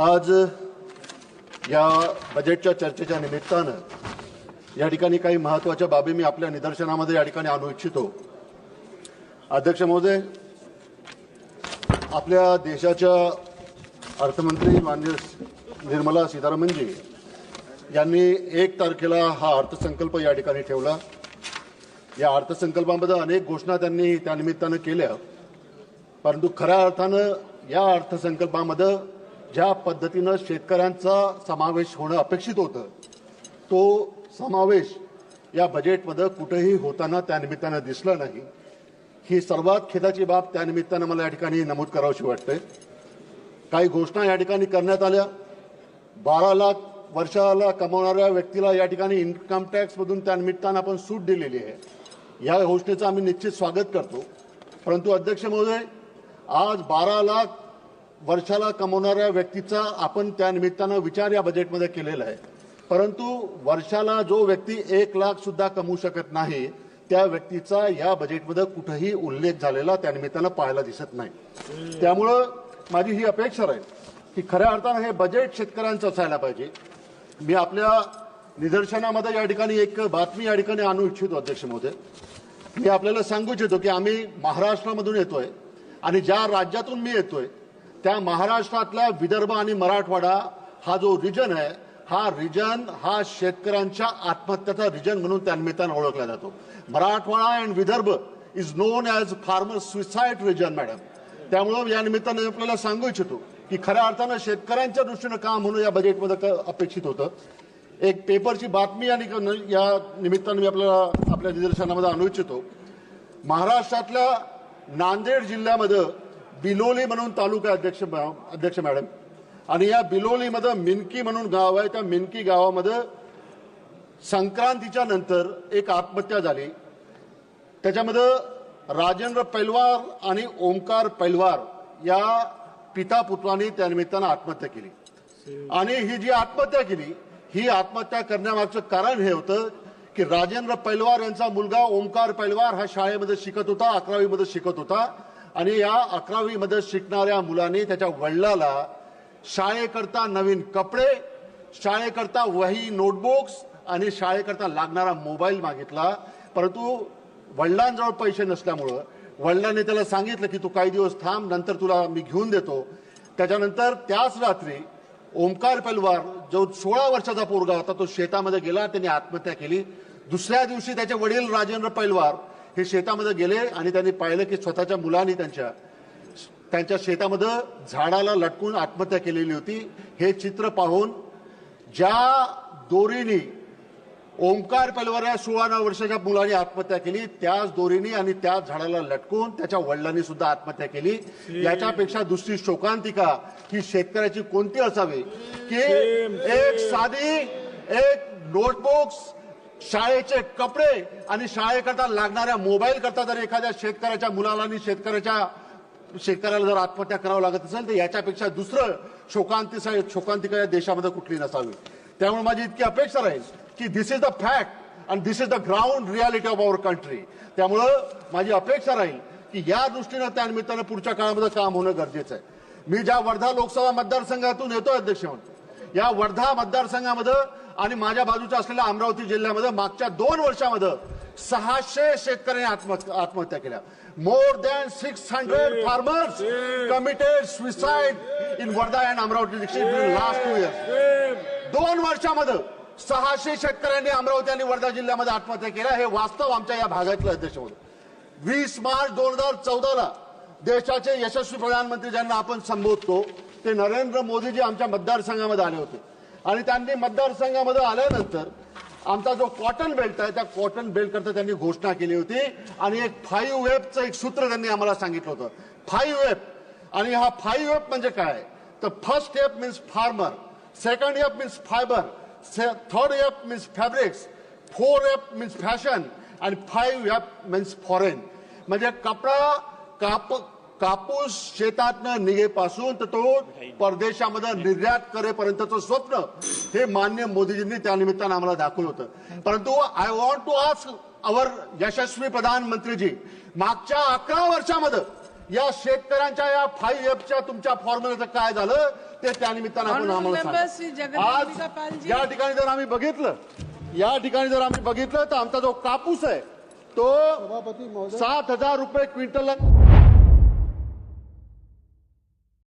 आज या बजेटच्या चर्चेच्या निमित्तानं या ठिकाणी काही महत्त्वाच्या बाबी मी आपल्या निदर्शनामध्ये या ठिकाणी आणू इच्छितो. अध्यक्ष महोदय आपल्या देशाच्या अर्थमंत्री मान्य निर्मला सीतारामनजी यांनी एक तारखेला हा अर्थसंकल्प या ठिकाणी ठेवला. या अर्थसंकल्पामध्ये अनेक घोषणा त्यांनी त्यानिमित्तानं केल्या. परंतु खऱ्या अर्थानं या अर्थसंकल्पामध्ये ज्या पद्धतीनं शेतकऱ्यांचा समावेश होणं अपेक्षित होतं तो समावेश या बजेटमध्ये कुठेही होताना त्यानिमित्तानं दिसला नाही. ही सर्वात खेदाची बाब त्यानिमित्तानं मला या ठिकाणी नमूद करावीशी वाटते काही घोषणा या ठिकाणी करण्यात आल्या. बारा लाख वर्षाला कमावणाऱ्या व्यक्तीला या ठिकाणी इन्कम टॅक्समधून त्यानिमित्तानं आपण सूट दिलेली आहे. या घोषणेचं आम्ही निश्चित स्वागत करतो. परंतु अध्यक्ष महोदय आज बारा लाख वर्षाला कमवणाऱ्या व्यक्तीचा आपण त्या निमित्तानं विचार या बजेटमध्ये केलेला आहे. परंतु वर्षाला जो व्यक्ती एक लाख सुद्धा कमवू शकत नाही त्या व्यक्तीचा या बजेटमध्ये कुठेही उल्लेख झालेला त्या निमित्तानं पाहायला दिसत नाही. त्यामुळं माझी ही अपेक्षा राहील की खऱ्या अर्थानं हे बजेट शेतकऱ्यांचं असायला पाहिजे. मी आपल्या निदर्शनामध्ये या ठिकाणी एक बातमी या ठिकाणी आणू इच्छितो अध्यक्ष महोदय. मी आपल्याला सांगू इच्छितो की आम्ही महाराष्ट्रामधून येतोय आणि ज्या राज्यातून मी येतोय त्या महाराष्ट्रातला विदर्भ आणि मराठवाडा हा जो रिजन आहे हा रिजन हा शेतकऱ्यांच्या आत्महत्याचा रिजन म्हणून त्या निमित्तानं ओळखला जातो. Marathwada and Vidarbha is known as farmer suicide region madam त्यामुळं या निमित्तानं आपल्याला सांगू इच्छितो की खऱ्या अर्थानं शेतकऱ्यांच्या दृष्टीनं काम म्हणून या बजेटमध्ये क- अपेक्षित होतं. एक पेपरची बातमी आणि या निमित्तानं मी आपल्याला आपल्या निदर्शनामध्ये आणू इच्छितो. महाराष्ट्रातल्या नांदेड जिल्ह्यामध्ये बिलोली म्हणून तालुका अध्यक्ष अध्यक्ष मॅडम. आणि या बिलोलीमध्ये मिनकी म्हणून गाव आहे. त्या मिनकी गावामध्ये संक्रांतीच्या नंतर एक आत्महत्या झाली. त्याच्यामध्ये राजेंद्र पैलवार आणि ओमकार पैलवार या पिता पुत्रांनी त्यानिमित्तानं आत्महत्या केली. आणि ही जी आत्महत्या केली ही आत्महत्या करण्यामागचं कारण हे होतं की राजेंद्र पैलवार यांचा मुलगा ओमकार पैलवार हा शाळेमध्ये शिकत होता अकरावीमध्ये शिकत होता. आणि या अकरावीमध्ये शिकणाऱ्या मुलाने त्याच्या वडिलाला शाळेकरता नवीन कपडे शाळेकरता वही नोटबुक्स आणि शाळेकरता लागणारा मोबाईल मागितला. परंतु वडिलांजवळ पैसे नसल्यामुळं वडिलांनी त्याला सांगितलं की तू काही दिवस थांब नंतर तुला मी घेऊन देतो. त्याच्यानंतर त्याच रात्री ओमकार पलवार जो सोळा वर्षाचा पोरगा होता तो शेतामध्ये गेला त्यांनी आत्महत्या केली. दुसऱ्या दिवशी त्याचे वडील राजेंद्र पैलवार हे शेतामध्ये गेले आणि त्यांनी पाहिलं की स्वतःच्या मुलांनी त्यांच्या त्यांच्या शेतामध्ये झाडाला लटकून आत्महत्या केलेली होती. हे चित्र पाहून ज्या दोरीनी ओंकार पलवार या सोळा वर्षाच्या मुलाने आत्महत्या केली त्याच दोरीनी आणि त्याच झाडाला लटकून त्याच्या वडिलांनी सुद्धा आत्महत्या केली. याच्यापेक्षा दुसरी शोकांतिका ही शेतकऱ्याची कोणती असावी? की एक साधी एक नोटबुक्स शाळेचे कपडे आणि शाळेकरता लागणाऱ्या मोबाईल करता जर एखाद्या शेतकऱ्याच्या मुलाला आणि शेतकऱ्याच्या शेतकऱ्याला जर आत्महत्या करावं लागत असेल तर याच्यापेक्षा दुसरं शोकांती शोकांतिका या देशामध्ये कुठली नसावी. त्यामुळे माझी इतकी अपेक्षा राहील की this is the fact and this is the ground reality of our country त्यामुळं माझी अपेक्षा राहील की या दृष्टीनं त्या निमित्तानं पुढच्या काळामध्ये काम होणं गरजेचं आहे. मी ज्या वर्धा लोकसभा मतदारसंघातून येतो अध्यक्ष म्हणून या वर्धा मतदारसंघामध्ये आणि माझ्या बाजूच्या असलेल्या अमरावती जिल्ह्यामध्ये मागच्या दोन वर्षामध्ये सहाशे शेतकऱ्यांनी आत्महत्या आत्महत्या केल्या. More than six hundred farmers committed suicide in Wardha and Amravati district last two years दोन वर्षामध्ये सहाशे शेतकऱ्यांनी अमरावती आणि वर्धा जिल्ह्यामध्ये आत्महत्या केल्या. हे वास्तव आमच्या या भागातलं अध्यक्ष होतं. वीस मार्च दोन हजार चौदाला देशाचे यशस्वी प्रधानमंत्री ज्यांना आपण संबोधतो ते नरेंद्र मोदीजी आमच्या मतदारसंघामध्ये आले होते. आणि त्यांनी मतदारसंघामध्ये आल्यानंतर आमचा जो कॉटन बेल्ट आहे त्या कॉटन बेल्ट करता त्यांनी घोषणा केली होती. आणि एक फाईव्ह वेबचं एक सूत्र त्यांनी आम्हाला सांगितलं होतं. फाईव्ह वेब आणि हा फाईव्ह वेब म्हणजे काय? तर first F means farmer second F means fibre third F means fabrics four F means fashion आणि फाईव्ह एप मीन्स फॉरेन म्हणजे कपडा काप कापूस शेतातनं निघेपासून तर तो परदेशामध्ये निर्यात करेपर्यंतचं स्वप्न हे मान्य मोदीजींनी त्या निमित्तानं आम्हाला दाखवलं होतं परंतु I want to ask our यशस्वी प्रधानमंत्रीजी मागच्या अकरा वर्षामध्ये या शेतकऱ्यांच्या या फाईव्ह एफच्या तुमच्या फॉर्म्युल्याचं काय झालं ते त्यानिमित्तानं आपण आम्हाला सांगा. आज. या ठिकाणी जर आम्ही बघितलं या ठिकाणी जर आम्ही बघितलं तर आमचा जो कापूस आहे तो सात हजार रुपये क्विंटल